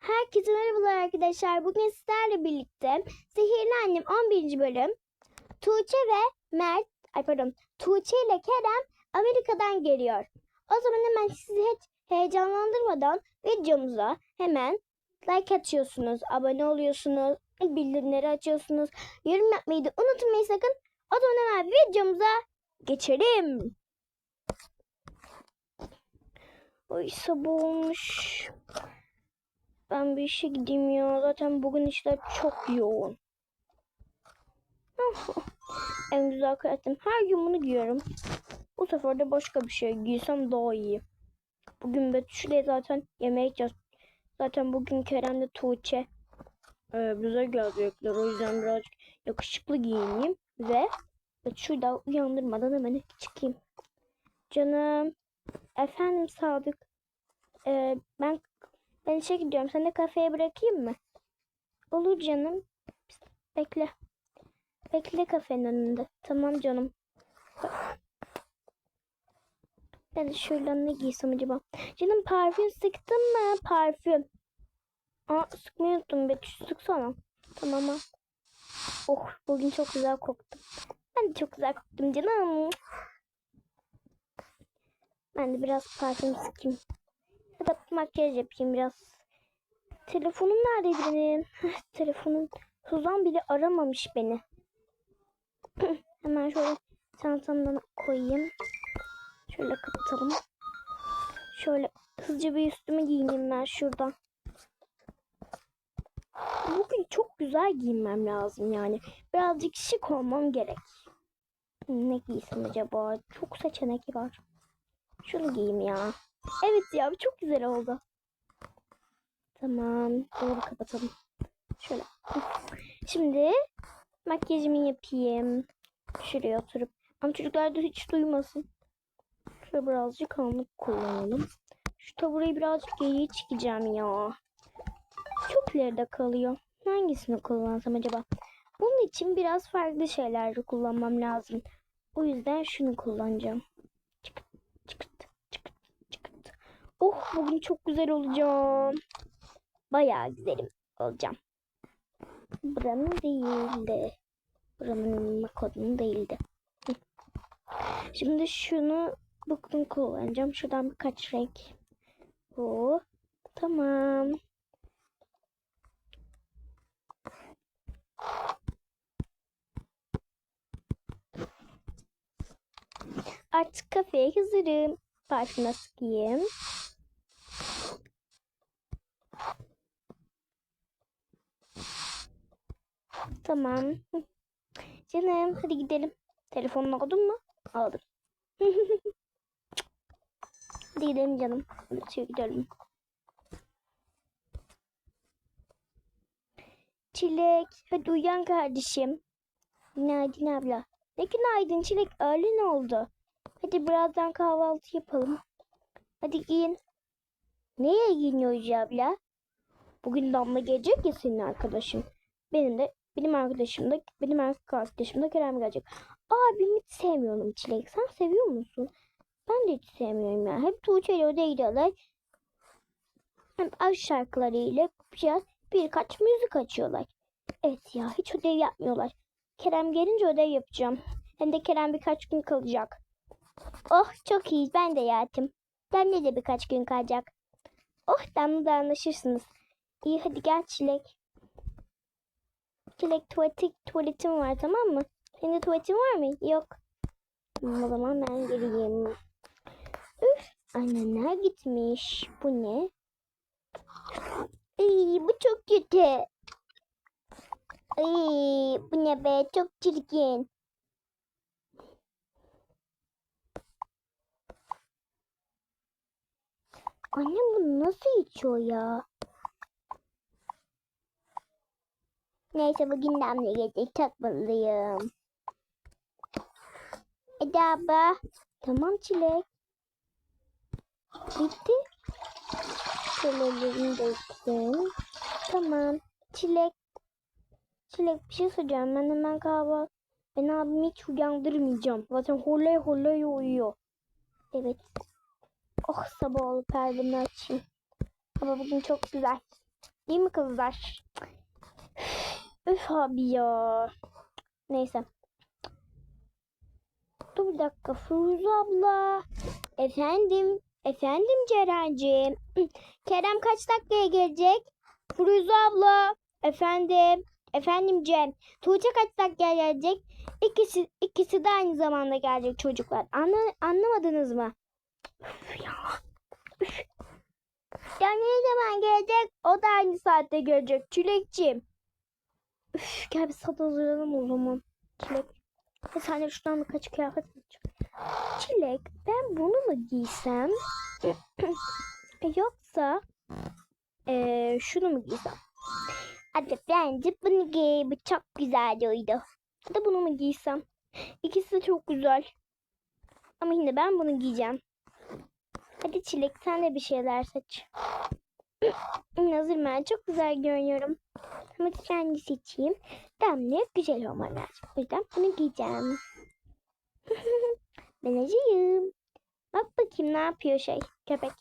Herkese merhabalar arkadaşlar. Bugün sizlerle birlikte Sihirli Annem 11. bölüm Tuğçe ve Mert, ay pardon Tuğçe ile Kerem Amerika'dan geliyor. O zaman hemen sizi hiç heyecanlandırmadan videomuza hemen like atıyorsunuz, abone oluyorsunuz, bildirimleri açıyorsunuz, yorum yapmayı da unutmayın sakın. O zaman hemen videomuza geçelim. Oy sabah olmuş. Ben bir işe gideyim ya. Zaten bugün işler çok yoğun. en güzel kıyafetim. Her gün bunu giyiyorum. Bu sefer de başka bir şey giysem daha iyi. Bugün Betüş'le zaten yemeğe gideceğiz. Zaten bugün Kerem'le Tuğçe e, bize gelecekler. O yüzden birazcık yakışıklı giyineyim. Ve daha uyandırmadan hemen çıkayım. Canım. Efendim Sadık. E, ben ben işe gidiyorum. Seni kafeye bırakayım mı? Olur canım. Bekle. Bekle kafenin önünde. Tamam canım. Ben şöyle ne giysem acaba? Canım parfüm sıktın mı? Parfüm. Aa sıkmayı unuttum. Betüş sıksana. Tamam ha. Oh bugün çok güzel koktum. Ben de çok güzel koktum canım. Ben de biraz parfüm sıkayım. Makyaj yapayım biraz. Telefonum neredeydi benim? Telefonum. Suzan bile aramamış beni. Hemen şöyle çantamdan koyayım. Şöyle kapatalım. Şöyle hızlıca bir üstümü giyineyim ben şuradan. Bugün çok güzel giyinmem lazım yani. Birazcık şık olmam gerek. Ne giysem acaba? Çok seçenek var. Şunu giyeyim ya. Evet ya çok güzel oldu. Tamam. Doğru kapatalım. Şöyle. Şimdi makyajımı yapayım. Şuraya oturup. Ama çocuklar da hiç duymasın. Şöyle birazcık karanlık kullanalım. Şu taburayı birazcık geriye çekeceğim ya. Çok ileride kalıyor. Hangisini kullansam acaba? Bunun için biraz farklı şeyler kullanmam lazım. O yüzden şunu kullanacağım. Oh bugün çok güzel olacağım. Bayağı güzelim olacağım. Buranın değildi. Buranın kodunun değildi. Şimdi şunu bugün kullanacağım. Şuradan birkaç renk. Oh, tamam. Artık kafeye hazırım. Parfüm sıkayım. Tamam. Canım hadi gidelim. Telefonunu aldın mı? Aldım. hadi gidelim canım. Hadi gidelim. Çilek hadi uyan kardeşim. Günaydın abla. Ne günaydın Çilek öğlen oldu. Hadi birazdan kahvaltı yapalım. Hadi giyin. Neye giyiniyoruz abla? Bugün Damla gelecek ya senin arkadaşın. Benim de benim arkadaşım da benim arkadaşım da Kerem gelecek. Abimi hiç sevmiyorum Çilek. Sen seviyor musun? Ben de hiç sevmiyorum ya. Hep Tuğçe ile odaya gidiyorlar. Hem aşk şarkılarıyla biraz birkaç müzik açıyorlar. Evet ya hiç ödev yapmıyorlar. Kerem gelince ödev yapacağım. Hem de Kerem birkaç gün kalacak. Oh çok iyi ben de yattım. Demle de birkaç gün kalacak. Oh Damla da anlaşırsınız. İyi hadi gel Çilek. Çilek tuvaleti, tuvaletim var tamam mı? Senin de tuvaletin var mı? Yok. O zaman ben geleyim. Üf anneler gitmiş. Bu ne? Ay, bu çok kötü. Ay, bu ne be çok çirkin. Annem bunu nasıl içiyor ya? Neyse bugün damla gelecek takmalıyım. Eda abla. Tamam çilek. Bitti. Şöyle döktüm. Tamam. Çilek. Çilek bir şey söyleyeceğim. Ben hemen kahvaltı. Ben abimi hiç uyandırmayacağım. Zaten horlay horlay uyuyor. Evet. Oh sabah olup perdemi açayım. Ama bugün çok güzel. Değil mi kızlar? Üf abi ya. Neyse. Dur bir dakika Firuze abla. Efendim. Efendim Ceren'ciğim. Kerem kaç dakikaya gelecek? Firuze abla. Efendim. Efendim Cem. Tuğçe kaç dakikaya gelecek? İkisi, ikisi de aynı zamanda gelecek çocuklar. Anla, anlamadınız mı? Ya. Ne zaman gelecek? O da aynı saatte gelecek. Çilekçim. Üf, gel bir sada hazırlanalım o zaman. Çilek. Bir saniye şuradan birkaç kıyafet seçeceğim. Çilek ben bunu mu giysem? Yoksa eee, şunu mu giysem? Hadi bence bunu giy. Bu çok güzel uydu. Ya da bunu mu giysem? İkisi de çok güzel. Ama yine ben bunu giyeceğim. Hadi Çilek sen de bir şeyler seç. Hazır ben çok güzel görünüyorum. Ama kendi seçeyim. Damla güzel olman lazım. O yüzden bunu giyeceğim. ben acıyım. Bak bakayım ne yapıyor şey köpek.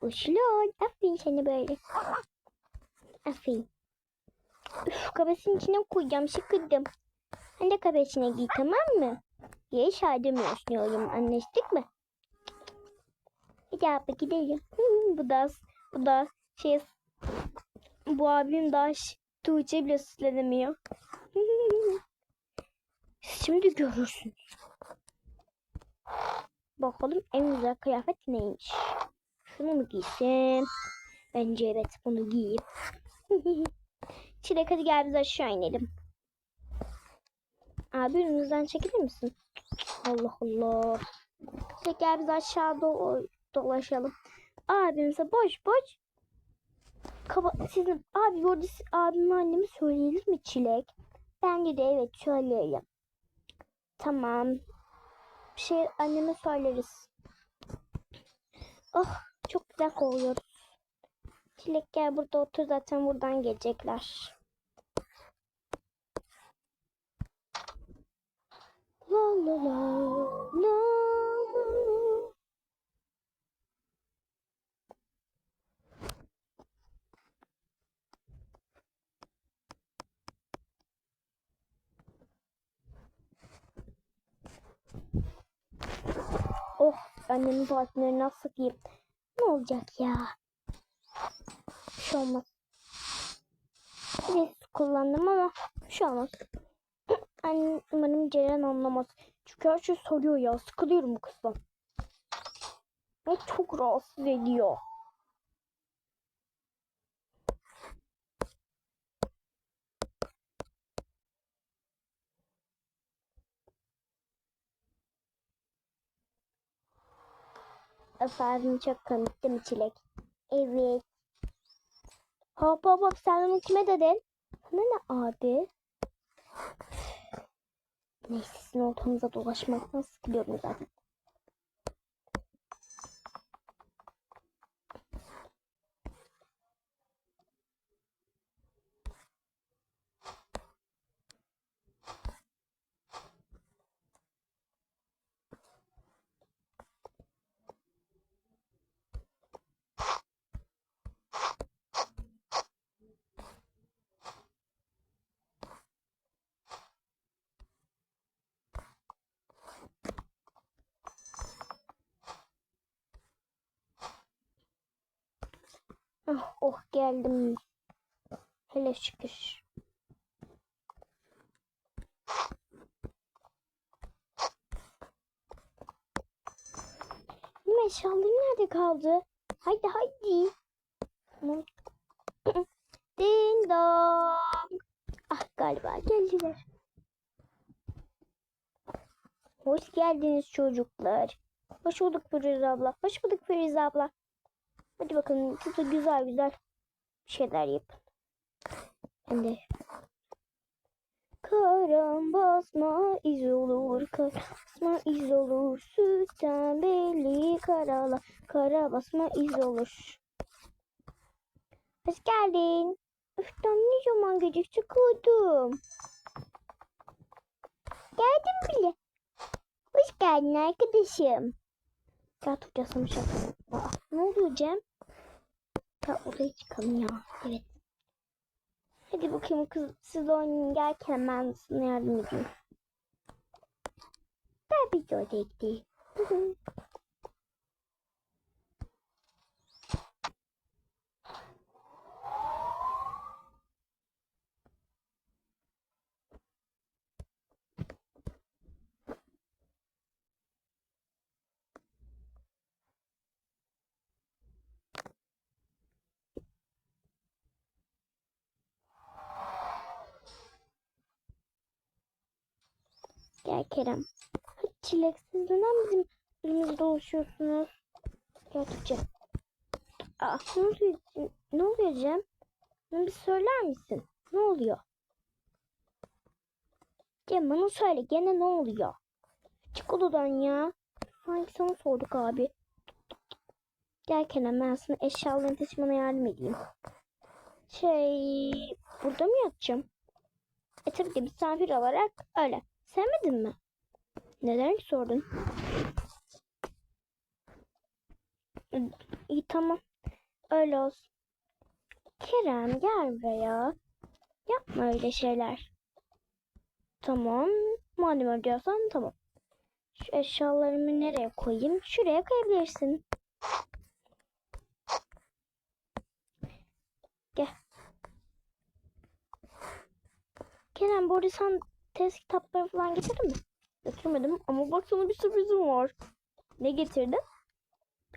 Uçlon. Aferin seni böyle. Aferin. Üf, kabesinin içine koyacağım. Sıkıldım. Sen de kabesine giy tamam mı? Diye şardımıyorsun oğlum. Anlaştık mı? Hadi abi gidelim. Hı, bu da bu da şey bu abim daha Tuğçe bile süslenemiyor. Şimdi görürsünüz. Bakalım en güzel kıyafet neymiş. Şunu mu giysem? Bence evet bunu giyeyim. Çilek hadi gel biz aşağı inelim. Abi önümüzden çekilir misin? Allah Allah. Gel biz aşağı do- dolaşalım. Abimize boş boş. Kaba sizin abi orada abime anneme söyleyelim mi Çilek? Bence de evet söyleyelim. Tamam. Bir şey anneme söyleriz. Oh çok güzel kovuyoruz. Çilek gel burada otur zaten buradan gelecekler. La la la la. Oh annemin tuvaletini nasıl sıkayım. Ne olacak ya? Bir şey olmaz. Bir su kullandım ama bir şey olmaz. Annem umarım Ceren anlamaz. Çünkü her şey soruyor ya. Sıkılıyorum bu kızdan. Ve çok rahatsız ediyor. Efendim çok komik değil mi Çilek? Evet. Hop hop hop sen onu kime dedin? Sana ne abi? Neyse sizin ortamınıza dolaşmaktan sıkılıyorum zaten. Ah, oh geldim. Hele şükür. Benim eşyalarım nerede kaldı? Haydi haydi. Ding dong. Ah galiba geldiler. Hoş geldiniz çocuklar. Hoş bulduk Firuze abla. Hoş bulduk Firuze abla. Hadi bakalım siz güzel güzel şeyler yapın. Ben de Karam basma iz olur, kara basma iz olur. Sütten belli karala, kara basma iz olur. Hoş geldin. Üften ne zaman gece sıkıldım. Geldim bile. Hoş geldin arkadaşım. Gel sana şaka. Ne oluyor Cem? Ya odaya çıkalım ya. Evet. Hadi bakayım kız siz oynayın gelken ben sana yardım edeyim. Ben bir de odaya gideyim. Gel Kerem. Hadi Çilek siz neden bizim önümüzde dolaşıyorsunuz? Gel Tuğçe. Aa, ne oluyor, ne oluyor Cem? Bana bir söyler misin? Ne oluyor? Cem bana söyle gene ne oluyor? Çık odadan ya. Sanki sana sorduk abi. Gel Kerem ben sana eşyalarını taşımana yardım edeyim. Şey burada mı yatacağım? E tabii ki misafir olarak öyle. Sevmedin mi? Neden sordun? İyi tamam. Öyle olsun. Kerem gel buraya. Yapma öyle şeyler. Tamam. Madem öyle diyorsan tamam. Şu eşyalarımı nereye koyayım? Şuraya koyabilirsin. Gel. Kerem bu arada sen test kitapları falan getirdin mi? Getirmedim ama bak sana bir sürprizim var. Ne getirdin?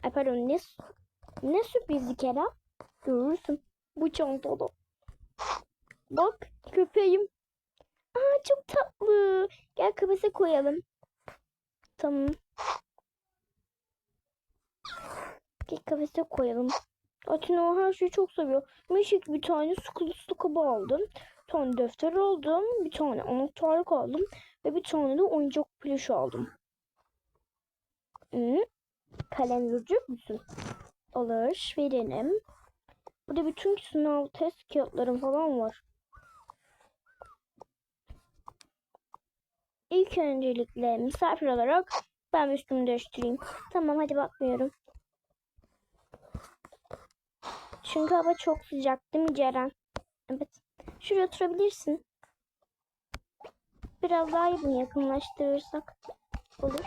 Ay pardon ne, ne sürprizi Kerem? Görürsün bu çantada. Bak köpeğim. Aa çok tatlı. Gel kafese koyalım. Tamam. Gel kafese koyalım. Atina her şeyi çok seviyor. Mişik bir tane su su kabı aldım. Tane defter aldım. Bir tane anahtarlık aldım. Ve bir tane de oyuncak pluş aldım. Hı? Kalem verecek misin? Olur. Verelim. Burada bütün sınav test kağıtlarım falan var. İlk öncelikle misafir olarak ben üstümü değiştireyim. Tamam hadi bakmıyorum. Çünkü hava çok sıcak değil mi Ceren? Evet. Şuraya oturabilirsin. Biraz daha yakın yakınlaştırırsak olur.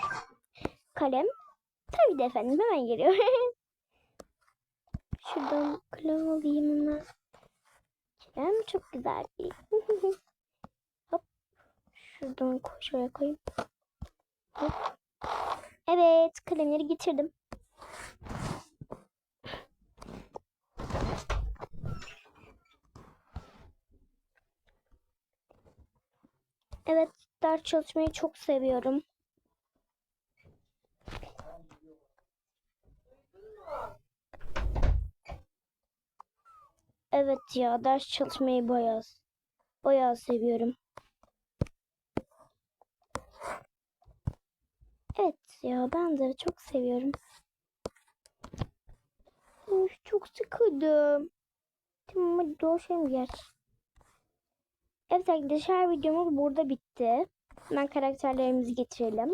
Kalem. Tabii de efendim hemen geliyor. Şuradan kalem alayım hemen. Kalem çok güzel. Hop. Şuradan şuraya koyayım. Hop. Evet kalemleri getirdim. Evet, ders çalışmayı çok seviyorum. Evet ya, ders çalışmayı bayağı bayağı seviyorum. Evet ya, ben de çok seviyorum. Üf, çok sıkıldım. Tamam hadi dolaşalım geç. Evet arkadaşlar videomuz burada bitti. Hemen karakterlerimizi getirelim.